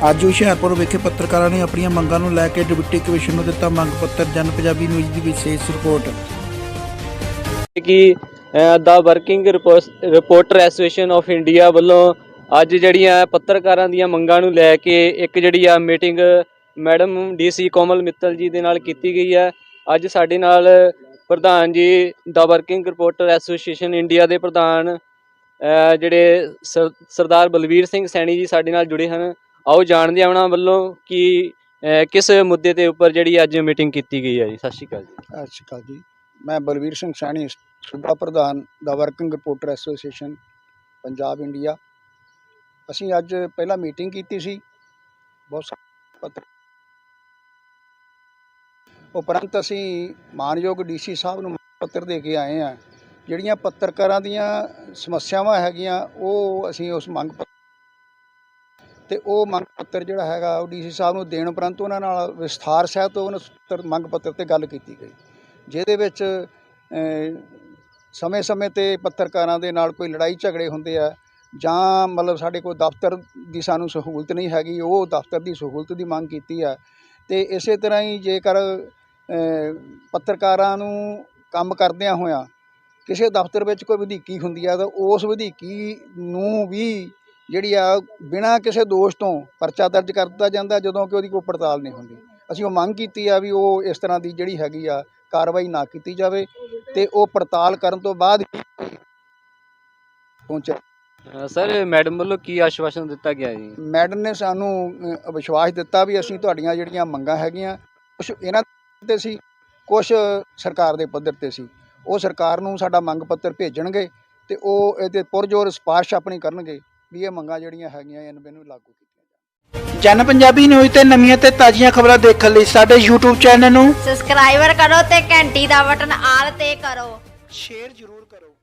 ਅੱਜ ਹੁਸ਼ਿਆਰਪੁਰ ਵਿਖੇ ਪੱਤਰਕਾਰਾਂ ਨੇ ਆਪਣੀਆਂ ਮੰਗਾਂ ਨੂੰ ਲੈ ਕੇ ਡਿਪਟੀ ਕਮਿਸ਼ਨਰ ਨੂੰ ਦਿੱਤਾ ਮੰਗ ਪੱਤਰ, ਜਨ ਪੰਜਾਬੀ ਨਿਊਜ਼ ਦੀ ਵਿਸ਼ੇਸ਼ ਰਿਪੋਰਟ। ਕਿ ਦਾ working reporter association of India ਵੱਲੋਂ ਅੱਜ ਜਿਹੜੀਆਂ ਪੱਤਰਕਾਰਾਂ ਦੀਆਂ ਮੰਗਾਂ ਨੂੰ ਲੈ ਕੇ ਇੱਕ ਜਿਹੜੀ ਆ meeting madam DC Komal Mittal ji ਦੇ ਨਾਲ ਕੀਤੀ ਗਈ ਹੈ ਅੱਜ ਸਾਡੇ ਨਾਲ ਪ੍ਰਧਾਨ ਜੀ, ਦਾ ਵਰਕਿੰਗ ਰਿਪੋਰਟਰ ਐਸੋਸੀਏਸ਼ਨ ਇੰਡੀਆ ਦੇ ਪ੍ਰਧਾਨ ਜਿਹੜੇ ਸਰ- ਸਰਦਾਰ ਬਲਵੀਰ ਸਿੰਘ ਸੈਣੀ ਜੀ ਸਾਡੇ ਨਾਲ ਜੁੜੇ ਹਨ। ਆਓ ਜਾਣਦੇ ਹਾਂ ਉਹਨਾਂ ਵੱਲੋਂ ਕਿ ਅ, ਕਿਸ ਮੁੱਦੇ ਦੇ ਉੱਪਰ ਜਿਹੜੀ ਅੱਜ ਮੀਟਿੰਗ ਕੀਤੀ ਗਈ ਹੈ ਜੀ। ਸਤਿ ਸ਼੍ਰੀ ਅਕਾਲ ਜੀ। ਸਤਿ ਸ਼੍ਰੀ ਅਕਾਲ ਜੀ। ਮੈਂ ਬਲਵੀਰ ਸਿੰਘ ਸੈਣੀ ਸੂਬਾ ਪ੍ਰਧਾਨ ਦਾ working reporter association Punjab India. ਅਸੀਂ ਅੱਜ ਪਹਿਲਾਂ ਮੀਟਿੰਗ ਕੀਤੀ ਸੀ। ਬਹੁਤ ਸਾਰੇ ਪੱਤਰ ਉਪਰੰਤ ਅਸੀਂ ਮਾਨਯੋਗ ਡੀਸੀ ਸਾਹਿਬ ਨੂੰ ਪੱਤਰ ਦੇ ਕੇ ਆਏ ਆ ਜਿਹੜੀਆਂ ਪੱਤਰਕਾਰਾਂ ਦੀਆਂ ਸਮੱਸਿਆਵਾਂ ਹੈਗੀਆਂ ਉਹ ਅਸੀਂ ਉਸ ਮੰਗ ਪੱਤਰ ਤੇ ਉਹ ਮੰਗ ਪੱਤਰ ਜਿਹੜਾ ਹੈਗਾ, ਉਹ ਡੀਸੀ ਸਾਹਿਬ ਨੂੰ ਦੇਣ ਉਪਰੰਤ ਉਹਨਾਂ ਨਾਲ ਵਿਸਥਾਰ ਸਹਿਤ ਉਹਨਾਂ ਮੰਗ ਪੱਤਰ ਤੇ ਗੱਲ ਕੀਤੀ ਗਈ। ਜਿਹਦੇ ਵਿੱਚ ਸਮੇਂ-ਸਮੇਂ ਤੇ ਪੱਤਰਕਾਰਾਂ ਦੇ ਨਾਲ ਕੋਈ ਲੜਾਈ ਝਗੜੇ ਹੁੰਦੇ ਆ, ਜਾਂ ਮਤਲਬ ਸਾਡੇ ਕੋਲ ਦਫ਼ਤਰ ਦੀ ਸਾਨੂੰ ਸਹੂਲਤ ਨਹੀਂ ਹੈਗੀ, ਉਹ ਦਫ਼ਤਰ ਦੀ ਸਹੂਲਤ ਦੀ ਮੰਗ ਕੀਤੀ ਆ। ਤੇ ਇਸੇ ਤਰ੍ਹਾਂ ਹੀ ਜੇਕਰ ਪੱਤਰਕਾਰਾਂ ਨੂੰ ਕੰਮ ਕਰਦਿਆਂ ਹੋਇਆਂ ਕਿਸੇ ਦਫ਼ਤਰ ਵਿੱਚ ਕੋਈ ਵਧੀਕੀ ਹੁੰਦੀ ਆ, ਤਾਂ ਉਸ ਵਧੀਕੀ ਨੂੰ ਵੀ ਜਿਹੜੀ ਆ ਬਿਨਾਂ ਕਿਸੇ ਦੋਸ਼ ਤੋਂ ਪਰਚਾ ਦਰਜ ਕਰ ਦਿੱਤਾ ਜਾਂਦਾ ਜਦੋਂ ਕਿ ਉਹਦੀ ਕੋਈ ਪੜਤਾਲ ਨਹੀਂ ਹੁੰਦੀ। ਅਸੀਂ ਉਹ ਮੰਗ ਕੀਤੀ ਆ ਵੀ ਉਹ ਇਸ ਤਰ੍ਹਾਂ ਦੀ ਜਿਹੜੀ ਹੈਗੀ ਆ ਕਾਰਵਾਈ ਨਾ ਕੀਤੀ ਜਾਵੇ ਤੇ ਉਹ ਪੜਤਾਲ ਕਰਨ ਤੋਂ ਬਾਅਦ ਪਹੁੰਚੇ। ਸਰ ਮੈਡਮ ਵੱਲੋਂ ਕੀ ਆਸ਼ਵਾਸਨ ਦਿੱਤਾ ਗਿਆ ਜੀ? ਮੈਡਮ ਨੇ ਸਾਨੂੰ ਵਿਸ਼ਵਾਸ ਦਿੱਤਾ ਵੀ ਅਸੀਂ ਤੁਹਾਡੀਆਂ ਜਿਹੜੀਆਂ ਮੰਗਾਂ ਹੈਗੀਆਂ ਕੁਝ ਇਹਨਾਂ ਤੇ ਸੀ ਕੁਝ ਸਰਕਾਰ ਦੇ ਪੱਧਰ ਤੇ ਸੀ। ਉਹ ਸਰਕਾਰ ਨੂੰ ਸਾਡਾ ਮੰਗ ਪੱਤਰ ਭੇਜਣਗੇ ਤੇ ਉਹ ਇਹਦੇ ਪੁਰਜੋਰ ਸਿਫਾਰਿਸ਼ ਆਪਣੀ ਕਰਨਗੇ। ਵੀ ਇਹ ਮੰਗਾਂ ਜਿਹੜੀਆਂ ਹੈਗੀਆਂ ਇਹਨਾਂ ਨੂੰ ਲਾਗੂ ਕੀਤੀਆਂ ਜਾਣ। ਜਨ ਪੰਜਾਬੀ ਨਿਊਜ਼ ਤੇ ਨਵੀਆਂ ਤੇ ਤਾਜ਼ੀਆਂ ਖਬਰਾਂ ਦੇਖਣ ਲਈ ਸਾਡੇ YouTube ਚੈਨਲ ਨੂੰ ਸਬਸਕ੍ਰਾਈਬਰ ਕਰੋ ਤੇ ਘੰਟੀ ਦਾ ਬਟਨ ਆਲ ਤੇ ਕਰੋ। ਸ਼ੇਅਰ ਜ਼ਰੂਰ ਕਰੋ।